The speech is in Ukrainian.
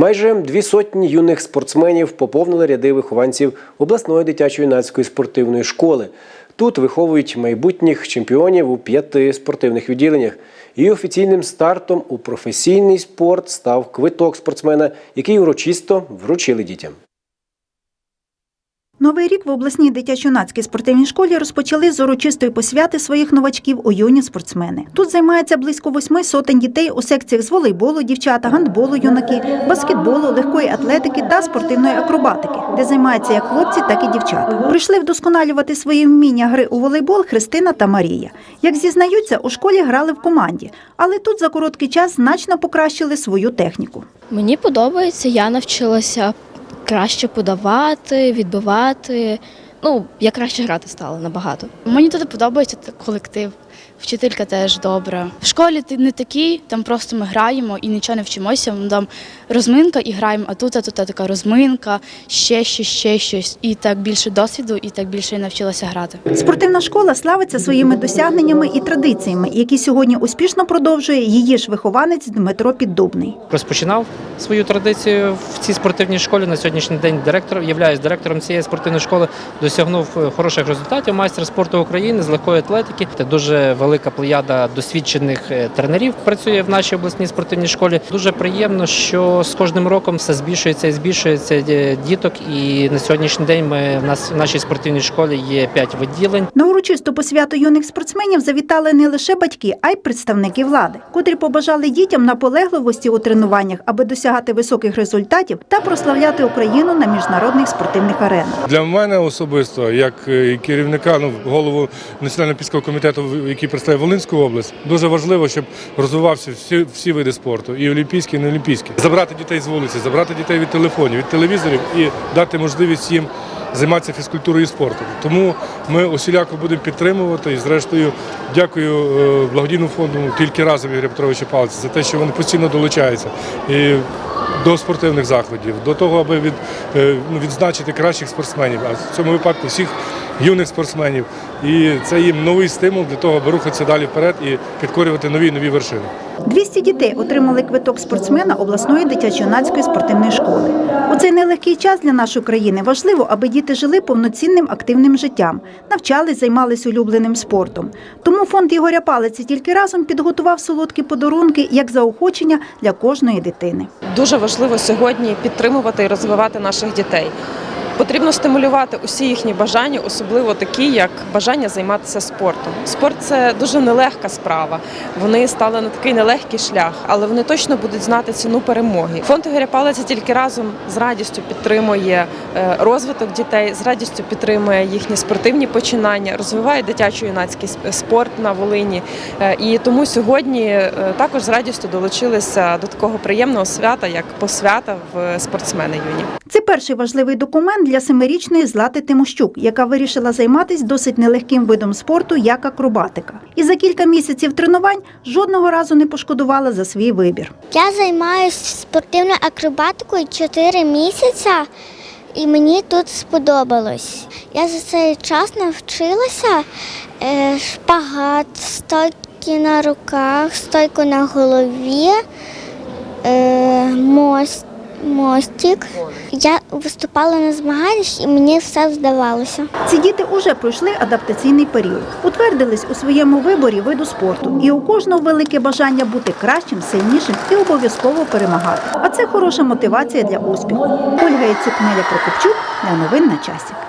Майже дві сотні юних спортсменів поповнили ряди вихованців обласної дитячо-юнацької спортивної школи. Тут виховують майбутніх чемпіонів у п'яти спортивних відділеннях. І офіційним стартом у професійний спорт став квиток спортсмена, який урочисто вручили дітям. Новий рік в обласній дитячо-юнацькій спортивній школі розпочали з урочистої посвяти своїх новачків у юні спортсмени. Тут займається близько восьми сотень дітей у секціях з волейболу, дівчата, гандболу, юнаки, баскетболу, легкої атлетики та спортивної акробатики, де займаються як хлопці, так і дівчата. Прийшли вдосконалювати свої вміння гри у волейбол Христина та Марія. Як зізнаються, у школі грали в команді, але тут за короткий час значно покращили свою техніку. Мені подобається, я навчилася краще подавати, відбивати. Ну, я краще грати стала набагато. Мені тут подобається колектив. Вчителька теж добра. В школі ти не такий, там просто ми граємо і нічого не вчимося. Ми там розминка і граємо, а тут, а тут така розминка, ще щось, ще щось. І так більше досвіду, і так більше я навчилася грати. Спортивна школа славиться своїми досягненнями і традиціями, які сьогодні успішно продовжує її ж вихованець Дмитро Піддубний. розпочинав свою традицію в цій спортивній школі. На сьогоднішній день директор являюсь директором цієї спортивної школи. Досягнув хороших результатів. Майстер спорту України з легкої атлетики. Це дуже велика плеяда досвідчених е, тренерів працює в нашій обласній спортивній школі. Дуже приємно, що з кожним роком все збільшується і збільшується е, діток. І на сьогоднішній день ми в нас в нашій спортивній школі є п'ять відділень. На урочисту посвяту юних спортсменів завітали не лише батьки, а й представники влади, котрі побажали дітям наполегливості у тренуваннях, аби досягати високих результатів та прославляти Україну на міжнародних спортивних аренах. Для мене особисто, як е, керівника, ну голову національного піського комітету, який представляє Волинську область, дуже важливо, щоб розвивався всі, всі види спорту, і олімпійські, і неолімпійські. Забрати дітей з вулиці, забрати дітей від телефонів, від телевізорів і дати можливість їм займатися фізкультурою і спортом. Тому ми усіляко будемо підтримувати. І зрештою, дякую е, благодійному фонду тільки разом Ігоря Петровича Палиця за те, що вони постійно долучаються. І до спортивних заходів, до того, аби від, е, ну, відзначити кращих спортсменів, а в цьому випадку всіх юних спортсменів. І це їм новий стимул для того, аби рухатися далі вперед і підкорювати нові і нові вершини. 200 дітей отримали квиток спортсмена обласної дитячо-юнацької спортивної школи. У цей нелегкий час для нашої країни важливо, аби діти жили повноцінним активним життям, навчались, займались улюбленим спортом. Тому фонд Ігоря Палиці тільки разом підготував солодкі подарунки як заохочення для кожної дитини. Дуже важливо сьогодні підтримувати і розвивати наших дітей. Потрібно стимулювати усі їхні бажання, особливо такі, як бажання займатися спортом. Спорт це дуже нелегка справа. Вони стали на такий нелегкий шлях, але вони точно будуть знати ціну перемоги. Фонд Ігоря Палиця тільки разом з радістю підтримує е, розвиток дітей, з радістю підтримує їхні спортивні починання, розвиває дитячо-юнацький спорт на Волині. Е, І тому сьогодні е, також з радістю долучилися до такого приємного свята, як посвята в спортсмени юні. Це перший важливий документ для семирічної Злати Тимощук, яка вирішила займатися досить нелегким видом спорту, як акробатика. І за кілька місяців тренувань жодного разу не пошкодувала за свій вибір. Я займаюся спортивною акробатикою 4 місяці, і мені тут сподобалось. Я за цей час навчилася е, шпагат, стойки на руках, стойку на голові, е, мост, мостик. Я виступала на змаганнях і мені все вдавалося. Ці діти вже пройшли адаптаційний період, утвердились у своєму виборі виду спорту, і у кожного велике бажання бути кращим, сильнішим і обов'язково перемагати. А це хороша мотивація для успіху. Ольга Яцюк, Прокопчук для новин на часі.